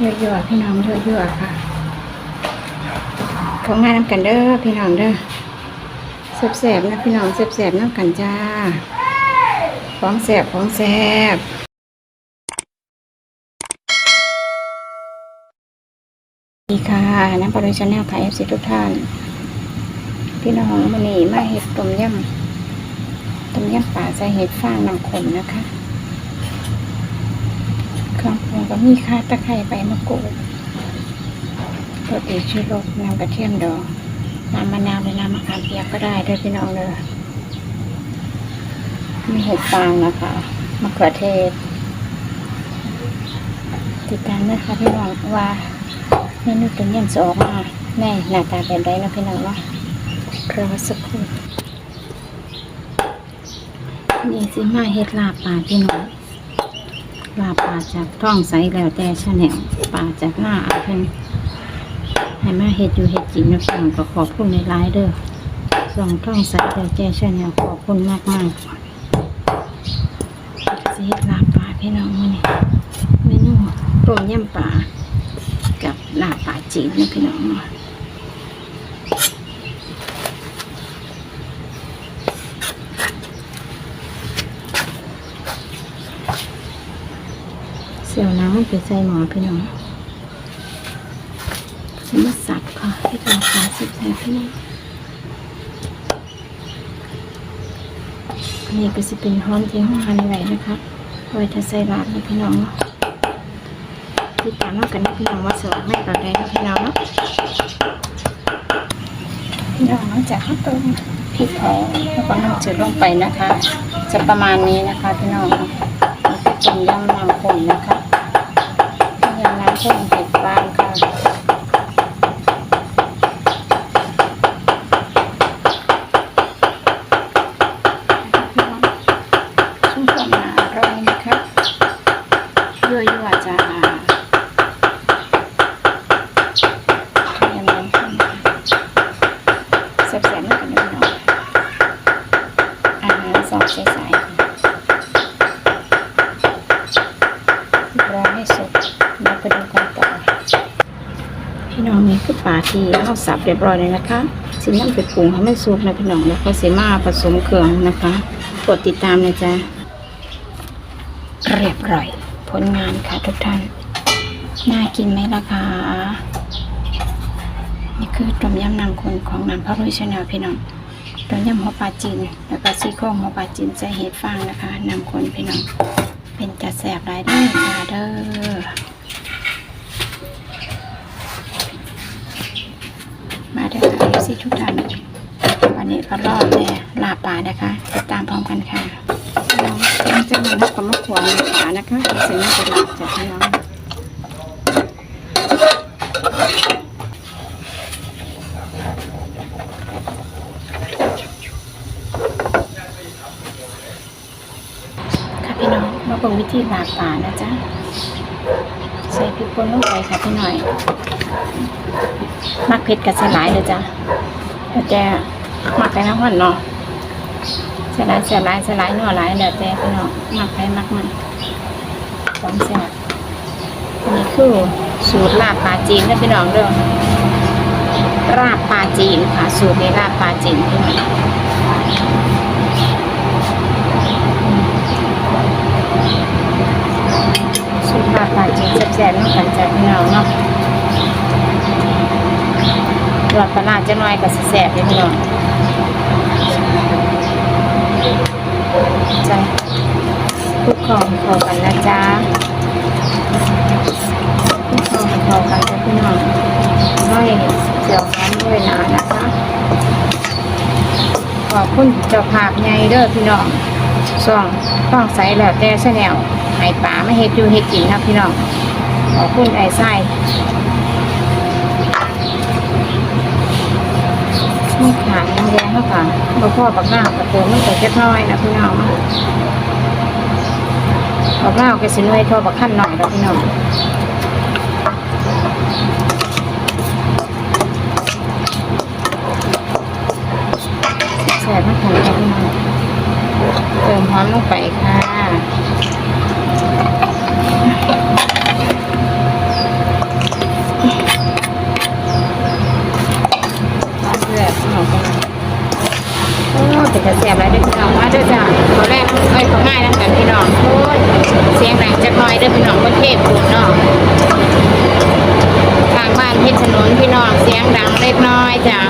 เยอะๆพี่น้องเยอะๆค่ะของงานน้ำกันเด้อพี่น้องเด้อแสบๆนะพี่น้องแสบๆน้ำกันจ้าของแสบของแสบดีค่ะน้ำปลาดชาแนลค่ะเอฟซีทุกท่าน พี่น้องมันนี่มาเห็ดต้มยำต้มยำป่าใส่เห็ดฟางน้ำขมนะคะ เครื่องปรุงก็มีข่าตะไคร้ใบมะกรูดรสดีชูรสน้ำกระเทียมดองน้ำมะนาวหรือน้ำมะขามเปียกก็ได้ด้วยพี่น้องเลยมีเห็ดฟางนะคะมะเขือเทศ ติดตามนะคะพี่น้องว่าเมนูตัวเย็นจะออกมาแน่หน้าตาแบบไรนะพี่น้องเนาะรอสักครู่นี่สิมาเห็ดลาบปลาพี่น้อง ลาปลาจากท้องใสแล้วแต่ชาแนลปลาจากหน้าอาเพิ่นให้มาเห็ดอยู่เห็ดกินนะพี่น้องก็ขอบคุณในไลน์เด้อส่องท้องใสแล้วแต่ชาแนลขอบคุณมากมากสิเฮ็ดลาปลาพี่น้องมื้อนี้เมนูต้มยำปลากับลาปลาจีนนะพี่น้องเนาะเสี่ยวน้ำมันไปใส่หมอพี่น้องมาสับค่ะให้เราปลาสิบใส่พี่น้องนนี้ก็จะเป็นห้อมที่ห้องหันไว้นะคะไว้ถ้าใส่ลาบนะพี่น้องเนาะติดตามน้องกันพี่น้องว่าสวัสดีตอนใดนะพี่น้องเนาะพี่น้องหลังจากข้าวต้มพริกแห้งแล้วก็น้ำจืดลงไปนะคะ จะประมาณนี้นะคะพี่น้องแล้วก็ต้มยำน้ำข้นนะคะ ต้มยำน้ำข้นเผ็ดบางค่ะชุ่มฉ่ำอร่อยนะคะยั่วยั่วจ้าเรียนน้ำข้นแซ่บๆกันยเนาะอาหารซองใสๆรอให้สุกแล้วไปดูกันต่อ พี่น้องนี่ คือปลาที่เราสับเรียบร้อยเลยนะคะสิน้ำไปปรุงให้มันสุกนะพี่น้องแล้วก็เสมาผสมเครื่องนะคะกดติดตามนะจ๊ะเรียบร้อย ผลงานค่ะทุกท่าน น่ากินไหมล่ะคะนี่คือต้มยำน้ำข้นของน้ำพระรุ่ยชาแนลพี่น้องต้มยำหัวปลาจีนแล้วก็ซี่โครงหัวปลาจีนใส่เห็ดฟางนะคะน้ำข้นพี่น้องเป็นจะแสบหลายเด้อค่ะเด้อ มา เด้อค่ะสิทุกท่านวันนี้ก็รอดแน่ลาปลานะคะติดตามพร้อมกันค่ะน้องจะมานับกับมะขวานในขานะคะเสร็จแล้วจะหลาจากพี่น้องค่ะพี่น้องมาเบิ่งวิธีลาปลานะจ๊ะ พริกป่นลงไปค่ะพี่หน่อย มักเผ็ดกับสลายเลยจ้ะแล้วแต่มักไปน้ำมันเนาะสลายสลายสลายเนาะหลายแล้วแต่พี่น้องมักไปมักมันของแซ่บอันนี้คือสูตรลาบปลาจีนนะพี่น้องเด้อลาบปลาจีนค่ะ สูตรนี้ลาบปลาจีนพี่น้องสูตรลาบปลาจีนแซ่บๆน้ำกันจ้ะพี่น้องเนาะ หลอดปลาจะน้อยกับแสบเลยพี่น้องใจคลุกคองเขากันนะจ๊ะคุกคองเขากันจะพี่น้องน้อยเจียวน้ำด้วยนะนะคะขอบคุณเจ้าภาพไงเด้อพี่น้องส่องต้องใส่แล้วแต่ชแนลให้ป่าไม่เฮ็ดอยู่เฮ็ดกินนะพี่น้องขอบคุณไอ้ไส้ มีขางแดงเข้าค่ะบ่พ่อปักหน้าประตูมันก็จะน้อยนะพี่น้องปักหน้าก็สิน้อยเท่าปักขั้นหน่อยนะพี่น้องแสบมากค่ะพี่น้องเติมหอมลงไปค่ะ จะแสบแล้วเด้อพี่น้องมาเด้อจ้าเขาแรกเอ้ยเขาง่ายนะกันพี่น้องโอ้ยเสียงดังจักหน่อยเด้อพี่น้องคนเทพปุ่นเนาะทางบ้านที่ถนนพี่น้องเสียงดังเล็กน้อยจ้ะ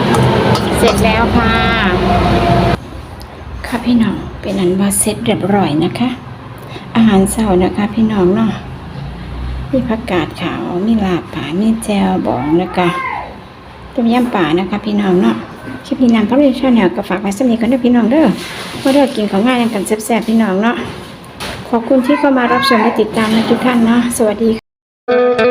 เสร็จแล้วค่ะค่ะพี่น้องเป็นอันว่าเสร็จเรียบร้อยนะคะ อาหารเช้านะคะ พี่น้องเนาะมีผักกาดขาวมีลาบป่ามีแจวบองนะคะต้มยำป่านะคะ พี่น้องเนาะ คลิปนี้นำพระเวทชาแนลก็ฝากไว้สำหรับกันด้อพี่น้องเด้อว่าเด้อกินของง่ายกันแซ่บๆพี่น้องเนาะขอบคุณที่เข้ามารับชมและติดตามในทุกท่านเนาะสวัสดีค่ะ